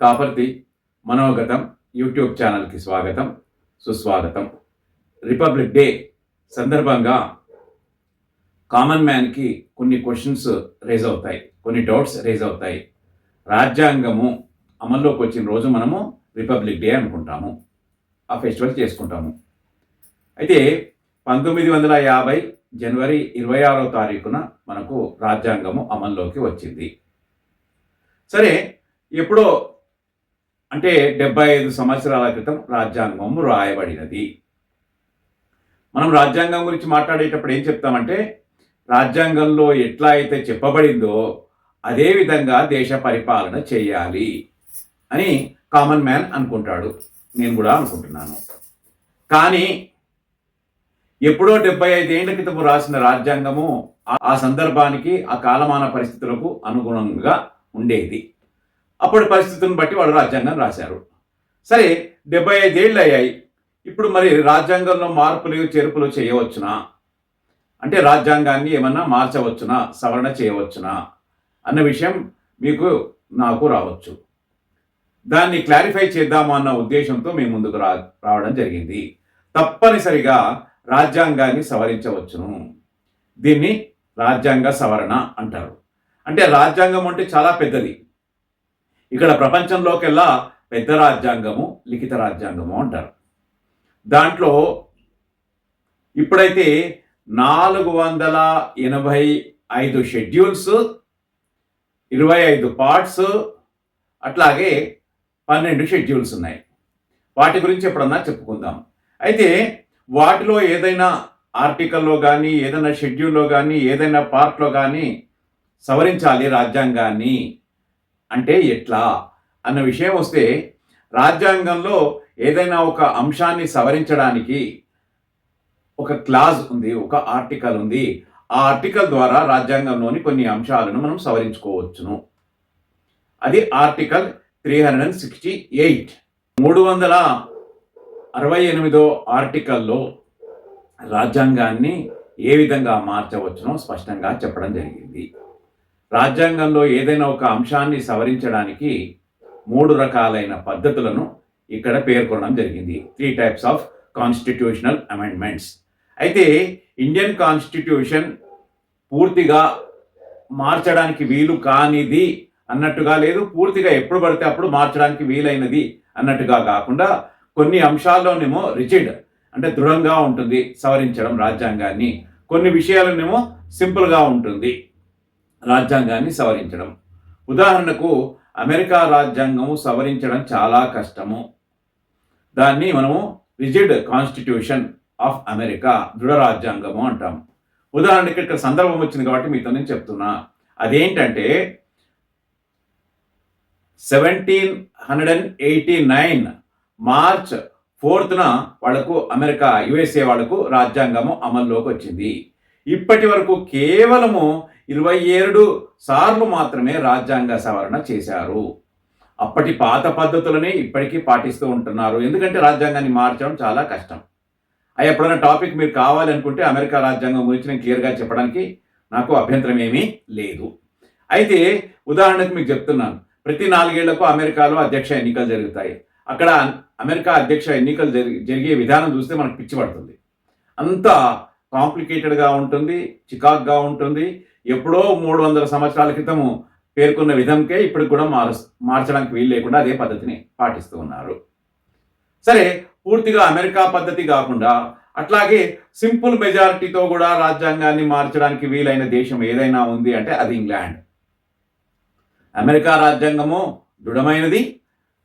Kaparthi మనోగతం YouTube ఛానల్కి స్వాగతం సుస్వాగతం. రిపబ్లిక్ డే సందర్భంగా కామన్ మ్యాన్కి కొన్ని క్వశ్చన్స్ రేజ్ అవుతాయి కొన్ని డౌట్స్ రేజ్ అవుతాయి. రాజ్యాంగము అమల్లోకి వచ్చిన రోజు మనము రిపబ్లిక్ డే అనుకుంటాము ఆ ఫెస్టివల్ చేసుకుంటాము. అయితే పంతొమ్మిది వందల యాభై జనవరి ఇరవై ఆరో తారీఖున మనకు రాజ్యాంగము అమల్లోకి వచ్చింది. సరే ఎప్పుడో అంటే డెబ్బై ఐదు సంవత్సరాల క్రితం రాజ్యాంగం రాయబడినది. మనం రాజ్యాంగం గురించి మాట్లాడేటప్పుడు ఏం చెప్తామంటే రాజ్యాంగంలో ఎట్లా అయితే చెప్పబడిందో అదే విధంగా దేశ పరిపాలన చేయాలి అని కామన్ మ్యాన్ అనుకుంటాడు. నేను కూడా అనుకుంటున్నాను. కానీ ఎప్పుడో డెబ్బై ఐదేళ్ళ క్రితం రాసిన రాజ్యాంగము ఆ సందర్భానికి ఆ కాలమాన పరిస్థితులకు అనుగుణంగా ఉండేది. అప్పటి పరిస్థితులను బట్టి వాళ్ళు రాజ్యాంగం రాశారు. సరే డెబ్బై ఐదేళ్ళు అయ్యాయి. ఇప్పుడు మరి రాజ్యాంగంలో మార్పులు చేర్పులు చేయవచ్చునా? అంటే రాజ్యాంగాన్ని ఏమన్నా మార్చవచ్చునా? సవరణ చేయవచ్చునా? అన్న విషయం మీకు నాకు రావచ్చు. దాన్ని క్లారిఫై చేద్దాము అన్న ఉద్దేశంతో మేము ముందుకు రా రావడం జరిగింది. తప్పనిసరిగా రాజ్యాంగాన్ని సవరించవచ్చును. దీన్ని రాజ్యాంగ సవరణ అంటారు. అంటే రాజ్యాంగం అంటే చాలా పెద్దది. ఇక్కడ ప్రపంచంలోకెల్లా పెద్ద రాజ్యాంగము లిఖిత రాజ్యాంగము అంటారు. దాంట్లో ఇప్పుడైతే నాలుగు వందల ఎనభై ఐదు షెడ్యూల్స్ ఇరవై ఐదు పార్ట్స్ అట్లాగే పన్నెండు షెడ్యూల్స్ ఉన్నాయి. వాటి గురించి ఎప్పుడన్నా చెప్పుకుందాం. అయితే వాటిలో ఏదైనా ఆర్టికల్లో కానీ ఏదైనా షెడ్యూల్లో కానీ ఏదైనా పార్ట్లో కానీ సవరించాలి రాజ్యాంగాన్ని. అంటే ఎట్లా? అన్న విషయం వస్తే రాజ్యాంగంలో ఏదైనా ఒక అంశాన్ని సవరించడానికి ఒక క్లాజ్ ఉంది ఒక ఆర్టికల్ ఉంది. ఆ ఆర్టికల్ ద్వారా రాజ్యాంగంలోని కొన్ని అంశాలను మనం సవరించుకోవచ్చును. అది article three hundred and sixty eight. మూడు వందల అరవై ఎనిమిదో ఆర్టికల్లో రాజ్యాంగాన్ని ఏ విధంగా మార్చవచ్చునో స్పష్టంగా చెప్పడం జరిగింది. రాజ్యాంగంలో ఏదైనా ఒక అంశాన్ని సవరించడానికి మూడు రకాలైన పద్ధతులను ఇక్కడ పేర్కొనడం జరిగింది. Three types of constitutional amendments అయితే ఇండియన్ కాన్స్టిట్యూషన్ పూర్తిగా మార్చడానికి వీలు కానిది అన్నట్టుగా లేదు. పూర్తిగా ఎప్పుడు పడితే అప్పుడు మార్చడానికి వీలైనది అన్నట్టుగా కాకుండా కొన్ని అంశాల్లోనేమో రిజిడ్ అంటే దృఢంగా ఉంటుంది సవరించడం రాజ్యాంగాన్ని. కొన్ని విషయాలనేమో సింపుల్గా ఉంటుంది. రాజ్యాంగాన్ని సవరించడం. ఉదాహరణకు అమెరికా రాజ్యాంగము సవరించడం చాలా కష్టము. దాన్ని మనము రిజిడ్ కాన్స్టిట్యూషన్ ఆఫ్ అమెరికా దృఢ రాజ్యాంగము అంటాం ఉదాహరణకి ఇక్కడ సందర్భం వచ్చింది కాబట్టి మీతో నేను చెప్తున్నా. అదేంటంటే seventeen hundred and eighty nine March ఫోర్త్న వాళ్ళకు అమెరికా యుఎస్ఏ వాళ్ళకు రాజ్యాంగము అమల్లోకి వచ్చింది. ఇప్పటి వరకు కేవలము ఇరవై ఏడు సార్లు మాత్రమే రాజ్యాంగ సవరణ చేశారు. అప్పటి పాత పద్ధతులనే ఇప్పటికీ పాటిస్తూ ఉంటున్నారు. ఎందుకంటే రాజ్యాంగాన్ని మార్చడం చాలా కష్టం. అవి ఎప్పుడైనా టాపిక్ మీరు కావాలనుకుంటే అమెరికా రాజ్యాంగం గురించి నేను క్లియర్గా చెప్పడానికి నాకు అభ్యంతరం ఏమీ లేదు. అయితే ఉదాహరణకు మీకు చెప్తున్నాను. ప్రతి నాలుగేళ్ళకు అమెరికాలో అధ్యక్ష ఎన్నికలు జరుగుతాయి. అక్కడ అమెరికా అధ్యక్ష ఎన్నికలు జరిగి జరిగే విధానం చూస్తే మనకు పిచ్చి పడుతుంది. అంత కాంప్లికేటెడ్గా ఉంటుంది చికాక్గా ఉంటుంది. ఎప్పుడో మూడు వందల సంవత్సరాల క్రితము పేర్కొన్న విధంకే ఇప్పుడు కూడా మారు మార్చడానికి వీలు లేకుండా అదే పద్ధతిని పాటిస్తూ ఉన్నారు. సరే పూర్తిగా అమెరికా పద్ధతి కాకుండా అట్లాగే సింపుల్ మెజారిటీతో కూడా రాజ్యాంగాన్ని మార్చడానికి వీలైన దేశం ఏదైనా ఉంది అంటే అది ఇంగ్లాండ్. అమెరికా రాజ్యాంగము దృఢమైనది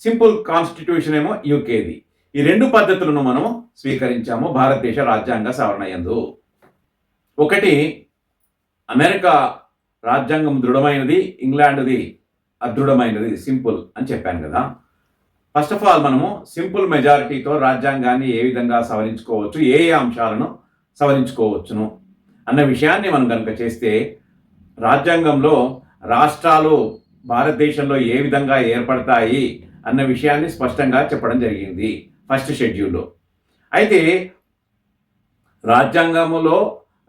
సింపుల్ కాన్స్టిట్యూషన్ ఏమో యూకేది. ఈ రెండు పద్ధతులను మనం స్వీకరించాము భారతదేశ రాజ్యాంగ సవరణ ఎందు ఒకటి అమెరికా రాజ్యాంగం దృఢమైనది ఇంగ్లాండ్ది అదృఢమైనది సింపుల్ అని చెప్పాను కదా. ఫస్ట్ ఆఫ్ ఆల్ మనము సింపుల్ మెజారిటీతో రాజ్యాంగాన్ని ఏ విధంగా సవరించుకోవచ్చు ఏ ఏ అంశాలను సవరించుకోవచ్చును అన్న విషయాన్ని మనం కనుక చేస్తే రాజ్యాంగంలో రాష్ట్రాలు భారతదేశంలో ఏ విధంగా ఏర్పడతాయి అన్న విషయాన్ని స్పష్టంగా చెప్పడం జరిగింది ఫస్ట్ షెడ్యూల్లో అయితే రాజ్యాంగములో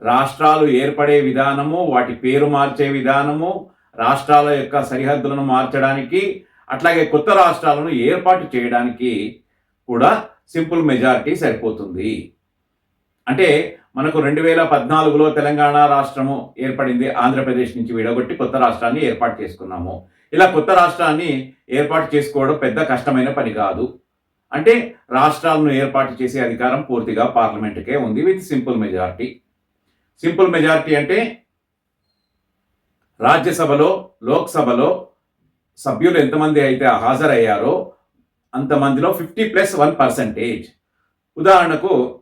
రాష్ట్రాలు ఏర్పడే విధానము వాటి పేరు మార్చే విధానము రాష్ట్రాల యొక్క సరిహద్దులను మార్చడానికి అట్లాగే కొత్త రాష్ట్రాలను ఏర్పాటు చేయడానికి కూడా సింపుల్ మెజారిటీ సరిపోతుంది. అంటే మనకు రెండు వేల పద్నాలుగులో తెలంగాణ రాష్ట్రము ఏర్పడింది ఆంధ్రప్రదేశ్ నుంచి విడగొట్టి కొత్త రాష్ట్రాన్ని ఏర్పాటు చేసుకున్నాము. ఇలా కొత్త రాష్ట్రాన్ని ఏర్పాటు చేసుకోవడం పెద్ద కష్టమైన పని కాదు. అంటే రాష్ట్రాలను ఏర్పాటు చేసే అధికారం పూర్తిగా పార్లమెంటుకే ఉంది with simple majority. Simple majority అంటే రాజ్యసభలో లోక్సభలో సభ్యులు ఎంతమంది అయితే హాజరయ్యారో అంతమందిలో ఫిఫ్టీ ప్లస్ వన్ పర్సెంటేజ్. ఉదాహరణకు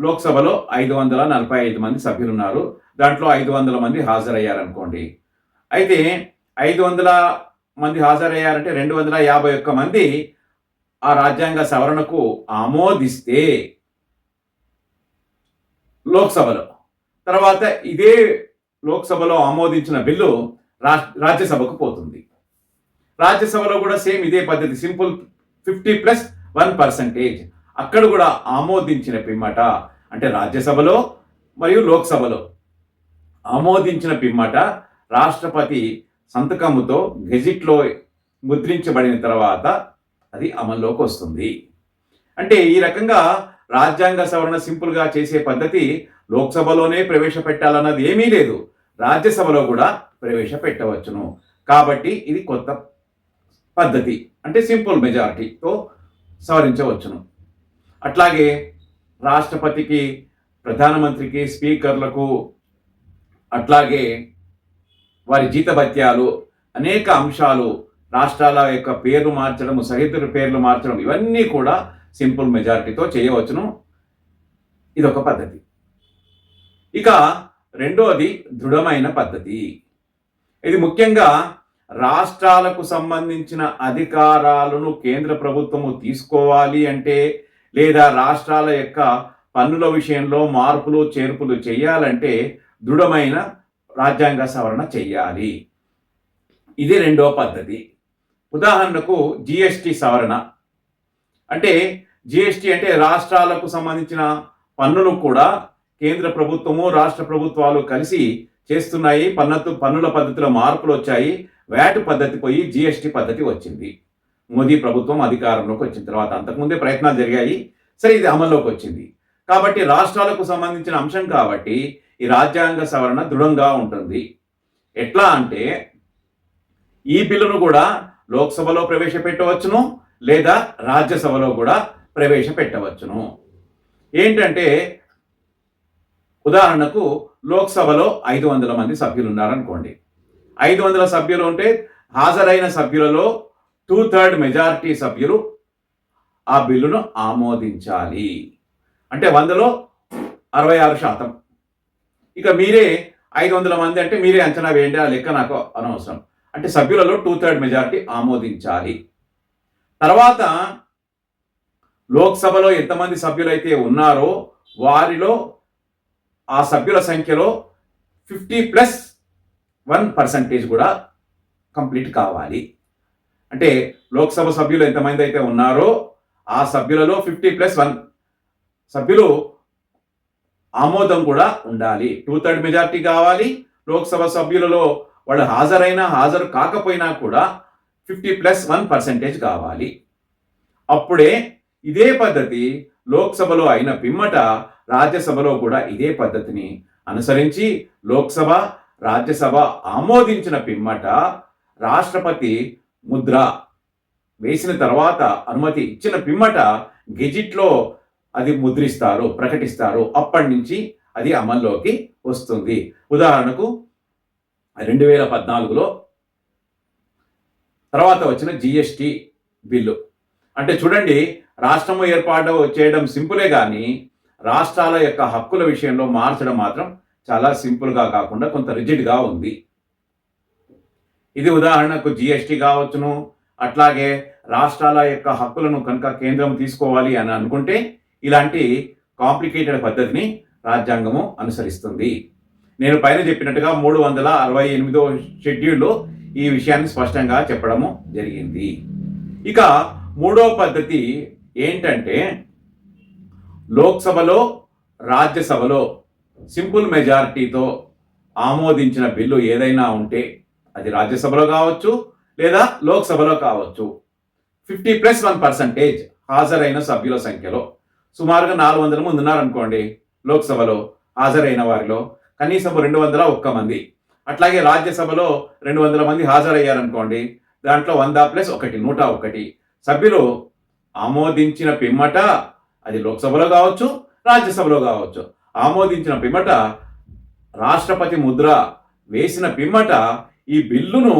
లోక్సభలో ఐదు వందల నలభై ఐదు మంది సభ్యులు ఉన్నారు దాంట్లో ఐదు వందల మంది హాజరయ్యారనుకోండి. అయితే ఐదు వందల మంది హాజరయ్యారంటే రెండు వందల యాభై ఒక్క మంది ఆ రాజ్యాంగ సవరణకు ఆమోదిస్తే లోక్సభలో తర్వాత ఇదే లోక్సభలో ఆమోదించిన బిల్లు రా రాజ్యసభకు పోతుంది. రాజ్యసభలో కూడా సేమ్ ఇదే పద్ధతి simple fifty plus one percentage. అక్కడ కూడా ఆమోదించిన పిమ్మట అంటే రాజ్యసభలో మరియు లోక్సభలో ఆమోదించిన పిమ్మట రాష్ట్రపతి సంతకముతో గెజిట్లో ముద్రించబడిన తర్వాత అది అమల్లోకి వస్తుంది. అంటే ఈ రకంగా రాజ్యాంగ సవరణ సింపుల్గా చేసే పద్ధతి లోక్సభలోనే ప్రవేశపెట్టాలన్నది ఏమీ లేదు. రాజ్యసభలో కూడా ప్రవేశపెట్టవచ్చును. కాబట్టి ఇది కొత్త పద్ధతి. అంటే సింపుల్ మెజారిటీతో సవరించవచ్చును. అట్లాగే రాష్ట్రపతికి ప్రధానమంత్రికి స్పీకర్లకు అట్లాగే వారి జీతభత్యాలు అనేక అంశాలు రాష్ట్రాల యొక్క పేర్లు మార్చడం సరిహద్దుల పేర్లు మార్చడం ఇవన్నీ కూడా సింపుల్ మెజారిటీతో చేయవచ్చును. ఇదొక పద్ధతి. ఇక రెండోది దృఢమైన పద్ధతి. ఇది ముఖ్యంగా రాష్ట్రాలకు సంబంధించిన అధికారాలను కేంద్ర ప్రభుత్వము తీసుకోవాలి అంటే లేదా రాష్ట్రాల యొక్క పన్నుల విషయంలో మార్పులు చేర్పులు చేయాలంటే దృఢమైన రాజ్యాంగ సవరణ చేయాలి. ఇది రెండో పద్ధతి. ఉదాహరణకు జిఎస్టి సవరణ. అంటే జిఎస్టి అంటే రాష్ట్రాలకు సంబంధించిన పన్నులు కూడా కేంద్ర ప్రభుత్వము రాష్ట్ర ప్రభుత్వాలు కలిసి చేస్తున్నాయి. పన్నతు పన్నుల పద్ధతిలో మార్పులు వచ్చాయి. వ్యాట్ పద్ధతి పోయి జిఎస్టి పద్ధతి వచ్చింది. మోదీ ప్రభుత్వం అధికారంలోకి వచ్చిన తర్వాత అంతకుముందే ప్రయత్నాలు జరిగాయి. సరే ఇది అమల్లోకి వచ్చింది. కాబట్టి రాష్ట్రాలకు సంబంధించిన అంశం కాబట్టి ఈ రాజ్యాంగ సవరణ దృఢంగా ఉంటుంది. ఎట్లా అంటే ఈ బిల్లును కూడా లోక్సభలో ప్రవేశపెట్టవచ్చును లేదా రాజ్యసభలో కూడా ప్రవేశపెట్టవచ్చును. ఏంటంటే ఉదాహరణకు లోక్సభలో ఐదు వందల మంది సభ్యులు ఉన్నారనుకోండి ఐదు వందల సభ్యులు ఉంటే హాజరైన సభ్యులలో టూ థర్డ్ మెజారిటీ సభ్యులు ఆ బిల్లును ఆమోదించాలి. అంటే వందలో అరవై ఆరు శాతం. ఇక మీరే ఐదు వందల మంది అంటే మీరే అంచనా వేయండి ఆ లెక్క నాకు అనవసరం. అంటే సభ్యులలో టూ థర్డ్ మెజారిటీ ఆమోదించాలి. తర్వాత లోక్సభలో ఎంతమంది సభ్యులైతే ఉన్నారో వారిలో ఆ సభ్యుల సంఖ్యలో ఫిఫ్టీ ప్లస్ వన్ పర్సంటేజ్ కూడా కంప్లీట్ కావాలి. అంటే లోక్సభ సభ్యులు ఎంతమంది అయితే ఉన్నారో ఆ సభ్యులలో ఫిఫ్టీ ప్లస్ వన్ సభ్యులు ఆమోదం కూడా ఉండాలి. టూ థర్డ్ మెజార్టీ కావాలి. లోక్సభ సభ్యులలో వాళ్ళు హాజరైనా హాజరు కాకపోయినా కూడా ఫిఫ్టీ ప్లస్ వన్ పర్సెంటేజ్ కావాలి. అప్పుడే ఇదే పద్ధతి లోక్సభలో అయిన పిమ్మట రాజ్యసభలో కూడా ఇదే పద్ధతిని అనుసరించి లోక్సభ రాజ్యసభ ఆమోదించిన పిమ్మట రాష్ట్రపతి ముద్ర వేసిన తర్వాత అనుమతి ఇచ్చిన పిమ్మట గెజిట్లో అది ముద్రిస్తారు ప్రకటిస్తారు అప్పటి నుంచి అది అమల్లోకి వస్తుంది. ఉదాహరణకు రెండు వేల పద్నాలుగులో తర్వాత వచ్చిన జిఎస్టి బిల్లు. అంటే చూడండి రాష్ట్రము ఏర్పాటు చేయడం సింపులే కానీ రాష్ట్రాల యొక్క హక్కుల విషయంలో మార్చడం మాత్రం చాలా సింపుల్గా కాకుండా కొంత రిజిడ్గా ఉంది. ఇది ఉదాహరణకు జిఎస్టి కావచ్చును అట్లాగే రాష్ట్రాల యొక్క హక్కులను కనుక కేంద్రం తీసుకోవాలి అని అనుకుంటే ఇలాంటి కాంప్లికేటెడ్ పద్ధతిని రాజ్యాంగము అనుసరిస్తుంది. నేను పైన చెప్పినట్టుగా మూడు వందల అరవై ఎనిమిదో షెడ్యూల్లో ఈ విషయాన్ని స్పష్టంగా చెప్పడము జరిగింది. ఇక మూడో పద్ధతి ఏంటంటే లోక్సభలో రాజ్యసభలో సింపుల్ మెజారిటీతో ఆమోదించిన బిల్లు ఏదైనా ఉంటే అది రాజ్యసభలో కావచ్చు లేదా లోక్సభలో కావచ్చు. ఫిఫ్టీ ప్లస్ వన్ పర్సంటేజ్ హాజరైన సభ్యుల సంఖ్యలో. సుమారుగా నాలుగు వందల మంది ఉన్నారనుకోండి లోక్సభలో హాజరైన వారిలో. కనీసం రెండు వందల ఒక్క మంది. అట్లాగే రాజ్యసభలో రెండు వందల మంది హాజరయ్యారనుకోండి దాంట్లో వంద ప్లస్ ఒకటి నూట ఒకటి. సభ్యులు ఆమోదించిన పిమ్మట అది లోక్సభలో కావచ్చు రాజ్యసభలో కావచ్చు. ఆమోదించిన పిమ్మట రాష్ట్రపతి ముద్ర వేసిన పిమ్మట ఈ బిల్లును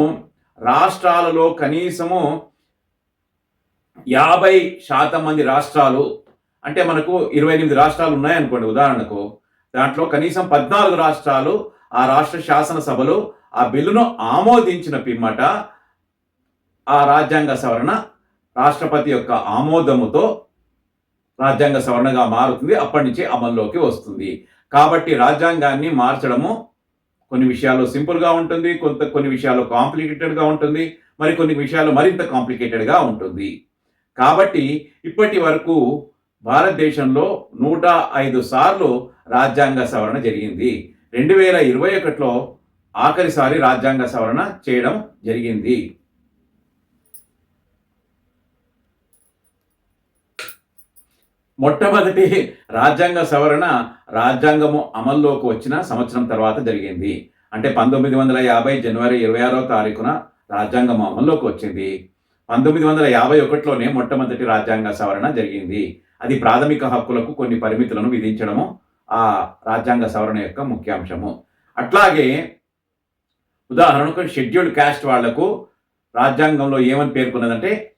రాష్ట్రాలలో కనీసము యాభై శాతం మంది రాష్ట్రాలు అంటే మనకు ఇరవై ఎనిమిది రాష్ట్రాలు ఉన్నాయనుకోండి ఉదాహరణకు దాంట్లో కనీసం పద్నాలుగు రాష్ట్రాలు ఆ రాష్ట్ర శాసనసభలు ఆ బిల్లును ఆమోదించిన పిమ్మట ఆ రాజ్యాంగ సవరణ రాష్ట్రపతి యొక్క ఆమోదముతో రాజ్యాంగ సవరణగా మారుతుంది. అప్పటి నుంచి అమల్లోకి వస్తుంది. కాబట్టి రాజ్యాంగాన్ని మార్చడము కొన్ని విషయాలు సింపుల్గా ఉంటుంది కొంత కొన్ని విషయాలు కాంప్లికేటెడ్గా ఉంటుంది మరి కొన్ని విషయాలు మరింత కాంప్లికేటెడ్గా ఉంటుంది. కాబట్టి ఇప్పటి వరకు భారతదేశంలో నూట ఐదు సార్లు రాజ్యాంగ సవరణ జరిగింది. రెండు వేల ఇరవై ఒకటిలో ఆఖరిసారి రాజ్యాంగ సవరణ చేయడం జరిగింది. మొట్టమొదటి రాజ్యాంగ సవరణ రాజ్యాంగము అమల్లోకి వచ్చిన సంవత్సరం తర్వాత జరిగింది. అంటే పంతొమ్మిది వందల యాభై జనవరి ఇరవై ఆరో తారీఖున రాజ్యాంగం అమల్లోకి వచ్చింది. పంతొమ్మిది వందల యాభై ఒకటిలోనే మొట్టమొదటి రాజ్యాంగ సవరణ జరిగింది. అది ప్రాథమిక హక్కులకు కొన్ని పరిమితులను విధించడము ఆ రాజ్యాంగ సవరణ యొక్క ముఖ్యాంశము. అట్లాగే ఉదాహరణకు షెడ్యూల్డ్ క్యాస్ట్ వాళ్ళకు రాజ్యాంగంలో ఏమని పేర్కొన్నదంటే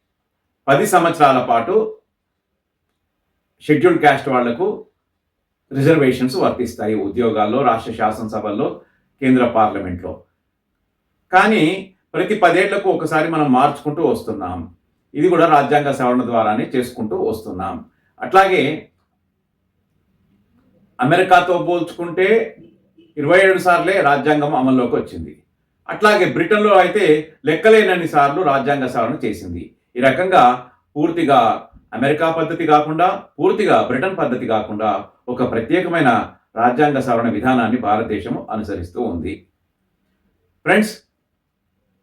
పది సంవత్సరాల పాటు షెడ్యూల్డ్ క్యాస్ట్ వాళ్ళకు రిజర్వేషన్స్ వర్తిస్తాయి ఉద్యోగాల్లో రాష్ట్ర శాసనసభల్లో కేంద్ర పార్లమెంట్లో. కానీ ప్రతి పదేళ్ళకు ఒకసారి మనం మార్చుకుంటూ వస్తున్నాం. ఇది కూడా రాజ్యాంగ సవరణ ద్వారానే చేసుకుంటూ వస్తున్నాం. అట్లాగే అమెరికాతో పోల్చుకుంటే ఇరవై ఏడు సార్లే రాజ్యాంగం అమల్లోకి వచ్చింది. అట్లాగే బ్రిటన్లో అయితే లెక్కలేనన్ని సార్లు రాజ్యాంగ సవరణ చేసింది. ఈ రకంగా పూర్తిగా అమెరికా పద్ధతి కాకుండా పూర్తిగా బ్రిటన్ పద్ధతి కాకుండా ఒక ప్రత్యేకమైన రాజ్యాంగ సవరణ విధానాన్ని భారతదేశం అనుసరిస్తూ ఉంది. ఫ్రెండ్స్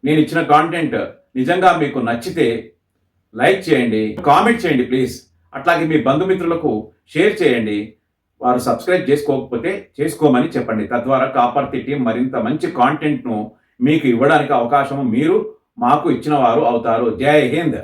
నేను ఇచ్చిన కాంటెంట్ నిజంగా మీకు నచ్చితే లైక్ చేయండి కామెంట్ చేయండి ప్లీజ్ అట్లాగే మీ బంధుమిత్రులకు షేర్ చేయండి. వారు సబ్స్క్రైబ్ చేసుకోకపోతే చేసుకోమని చెప్పండి. తద్వారా కాపర్తి టీం మరింత మంచి కాంటెంట్ను మీకు ఇవ్వడానికి అవకాశం మీరు మాకు ఇచ్చిన వారు అవుతారు. జై హింద్!